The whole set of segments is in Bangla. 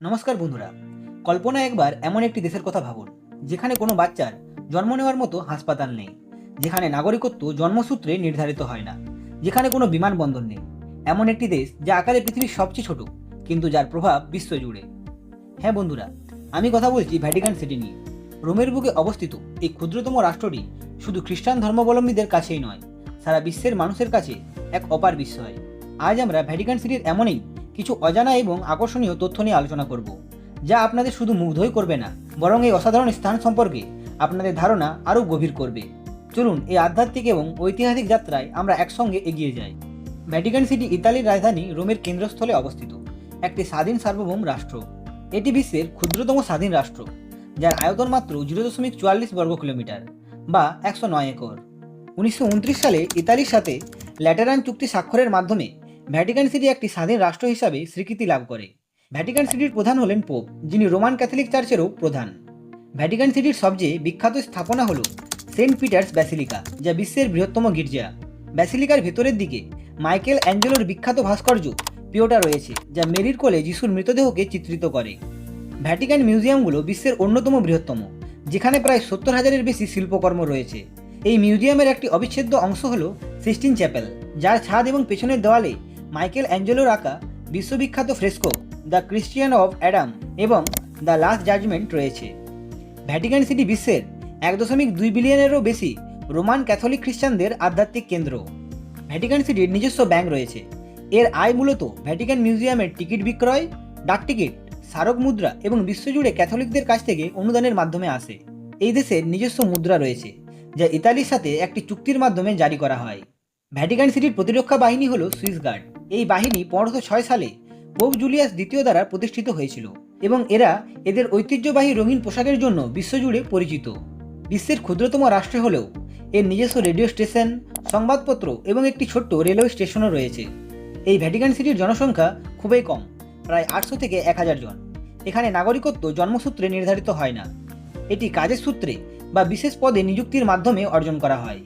নমস্কার বন্ধুরা। কল্পনা একবার এমন একটি দেশের কথা ভাবুন, যেখানে কোনো বাচ্চার জন্ম নেওয়ার মতো হাসপাতাল নেই, যেখানে নাগরিকত্ব জন্মসূত্রে নির্ধারিত হয় না, যেখানে কোনো বিমানবন্দর নেই। এমন একটি দেশ যা আকারে পৃথিবীর সবচেয়ে ছোট, কিন্তু যার প্রভাব বিশ্ব জুড়ে হ্যাঁ বন্ধুরা, আমি কথা বলছি ভ্যাটিকান সিটি নিয়ে। রোমের বুকে অবস্থিত এই ক্ষুদ্রতম রাষ্ট্রটি শুধু খ্রিস্টান ধর্মাবলম্বীদের কাছেই নয়, সারা বিশ্বের মানুষের কাছে এক অপার বিস্ময়। আজ আমরা ভ্যাটিকান সিটির এমনই কিছু অজানা এবং আকর্ষণীয় তথ্য নিয়ে আলোচনা করব, যা আপনাদের শুধু মুগ্ধই করবে না, বরং এই অসাধারণ স্থান সম্পর্কে আপনাদের ধারণা আরও গভীর করবে। চলুন, এই আধ্যাত্মিক এবং ঐতিহাসিক যাত্রায় আমরা একসঙ্গে এগিয়ে যাই। ভ্যাটিকান সিটি, ইতালির রাজধানী রোমের কেন্দ্রস্থলে অবস্থিত একটি স্বাধীন সার্বভৌম রাষ্ট্র। এটি বিশ্বের ক্ষুদ্রতম স্বাধীন রাষ্ট্র, যার আয়তন মাত্র জিরো দশমিক চুয়াল্লিশ বর্গ কিলোমিটার বা একশো নয় একর। উনিশশো উনত্রিশ সালে ইতালির সাথে ল্যাটেরান চুক্তি স্বাক্ষরের মাধ্যমে ভ্যাটিকান সিটি একটি স্বাধীন রাষ্ট্র হিসাবে স্বীকৃতি লাভ করে। ভ্যাটিকান সিটির প্রধান হলেন পোপ, যিনি রোমান ক্যাথলিক চার্চেরও প্রধান। ভ্যাটিকান সিটির সবচেয়ে বিখ্যাত স্থাপনা হল সেন্ট পিটার্স ব্যাসিলিকা, যা বিশ্বের বৃহত্তম গির্জা। ব্যাসিলিকার ভেতরের দিকে মাইকেল অ্যাঞ্জেলোর বিখ্যাত ভাস্কর্য পিওটা রয়েছে, যা মেরির কোলে যিশুর মৃতদেহকে চিত্রিত করে। ভ্যাটিকান মিউজিয়ামগুলো বিশ্বের অন্যতম বৃহত্তম, যেখানে প্রায় সত্তর হাজারের বেশি শিল্পকর্ম রয়েছে। এই মিউজিয়ামের একটি অবিচ্ছেদ্য অংশ হল সিস্টিন চ্যাপেল, যার ছাদ এবং পেছনের দেওয়ালে মাইকেল অ্যাঞ্জেলোর আঁকা বিশ্ববিখ্যাত fresco, the Christian of Adam এবং দ্য লাস্ট জাজমেন্ট রয়েছে। ভ্যাটিকান সিটি বিশ্বের এক দশমিক দুই বিলিয়নেরও বেশি রোমান ক্যাথলিক খ্রিস্টানদের আধ্যাত্মিক কেন্দ্র। ভ্যাটিকান সিটির নিজস্ব ব্যাংক রয়েছে। এর আয় মূলত ভ্যাটিকান মিউজিয়ামের টিকিট বিক্রয়, ডাক টিকিট, স্মারক মুদ্রা এবং বিশ্বজুড়ে ক্যাথলিকদের কাছ থেকে অনুদানের মাধ্যমে আসে। এই দেশের নিজস্ব মুদ্রা রয়েছে, যা ইতালির সাথে একটি চুক্তির মাধ্যমে জারি করা হয়। ভ্যাটিকান সিটির প্রতিরক্ষা বাহিনী হল সুইস গার্ড। এই বাহিনী পনেরোশো ছয় সালে পোপ জুলিয়াস দ্বিতীয় দ্বারা প্রতিষ্ঠিত হয়েছিল এবং এরা এদের ঐতিহ্যবাহী রঙিন পোশাকের জন্য বিশ্বজুড়ে পরিচিত। বিশ্বের ক্ষুদ্রতম রাষ্ট্রে হলেও এর নিজস্ব রেডিও স্টেশন, সংবাদপত্র এবং একটি ছোট্ট রেলওয়ে স্টেশনও রয়েছে। এই ভ্যাটিকান সিটির জনসংখ্যা খুবই কম, প্রায় আটশো থেকে এক হাজার জন। এখানে নাগরিকত্ব জন্মসূত্রে নির্ধারিত হয় না। এটি কাজের সূত্রে বা বিশেষ পদে নিযুক্তির মাধ্যমে অর্জন করা হয়।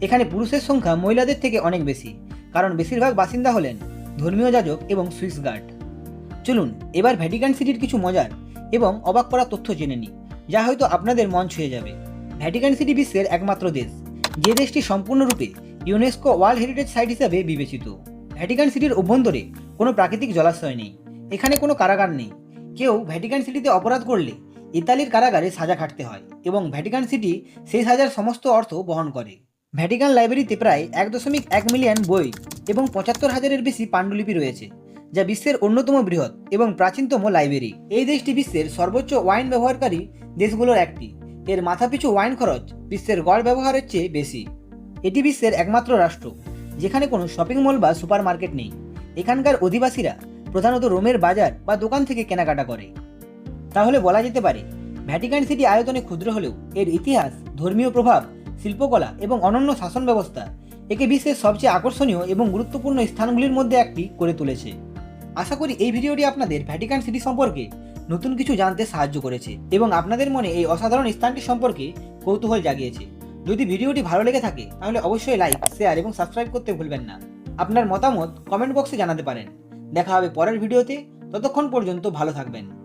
এখানে পুরুষের সংখ্যা মহিলাদের থেকে অনেক বেশি, কারণ বেশিরভাগ বাসিন্দা হলেন ধর্মীয় যাজক এবং সুইস গার্ড। চলুন, এবার ভ্যাটিকান সিটির কিছু মজার এবং অবাক করা তথ্য জেনে নিই, যা হয়তো আপনাদের মন ছুঁয়ে যাবে। ভ্যাটিকান সিটি বিশ্বের একমাত্র দেশ, যে দেশটি সম্পূর্ণরূপে ইউনেস্কো ওয়ার্ল্ড হেরিটেজ সাইট হিসাবে বিবেচিত। ভ্যাটিকান সিটির অভ্যন্তরে কোনো প্রাকৃতিক জলাশয় নেই, এখানে কোনো কারাগার নেই। কেউ ভ্যাটিকান সিটিতে অপরাধ করলে ইতালির কারাগারে সাজা খাটতে হয় এবং ভ্যাটিকান সিটি সেই সাজার সমস্ত অর্থ বহন করে। ভ্যাটিকান লাইব্রেরিতে প্রায় এক দশমিক এক মিলিয়ন বই এবং পঁচাত্তর হাজারের বেশি পাণ্ডুলিপি রয়েছে, যা বিশ্বের অন্যতম বৃহৎ এবং প্রাচীনতম লাইব্রেরি। এই দেশটি বিশ্বের সর্বোচ্চ ওয়াইন ব্যবহারকারী দেশগুলোর একটি। এর মাথাপিছু ওয়াইন খরচ বিশ্বের গড় ব্যবহারের চেয়ে বেশি। এটি বিশ্বের একমাত্র রাষ্ট্র, যেখানে কোনো শপিং মল বা সুপার মার্কেট নেই। এখানকার অধিবাসীরা প্রধানত রোমের বাজার বা দোকান থেকে কেনাকাটা করে। তাহলে বলা যেতে পারে, ভ্যাটিকান সিটি আয়তনে ক্ষুদ্র হলেও এর ইতিহাস ধর্মীয় প্রভাব শিল্পকলা এবং অনন্য শাসন ব্যবস্থা একে বিশ্বের সবচেয়ে আকর্ষণীয় এবং গুরুত্বপূর্ণ স্থানগুলির মধ্যে একটি করে তুলেছে। আশা করি এই ভিডিওটি আপনাদের ভ্যাটিকান সিটি সম্পর্কে নতুন কিছু জানতে সাহায্য করেছে এবং আপনাদের মনে এই অসাধারণ স্থানটি সম্পর্কে কৌতূহল জাগিয়েছে। যদি ভিডিওটি ভালো লেগে থাকে, তাহলে অবশ্যই লাইক শেয়ার এবং সাবস্ক্রাইব করতে ভুলবেন না। আপনার মতামত কমেন্ট বক্সে জানাতে পারেন। দেখা হবে পরের ভিডিওতে। ততক্ষণ পর্যন্ত ভালো থাকবেন।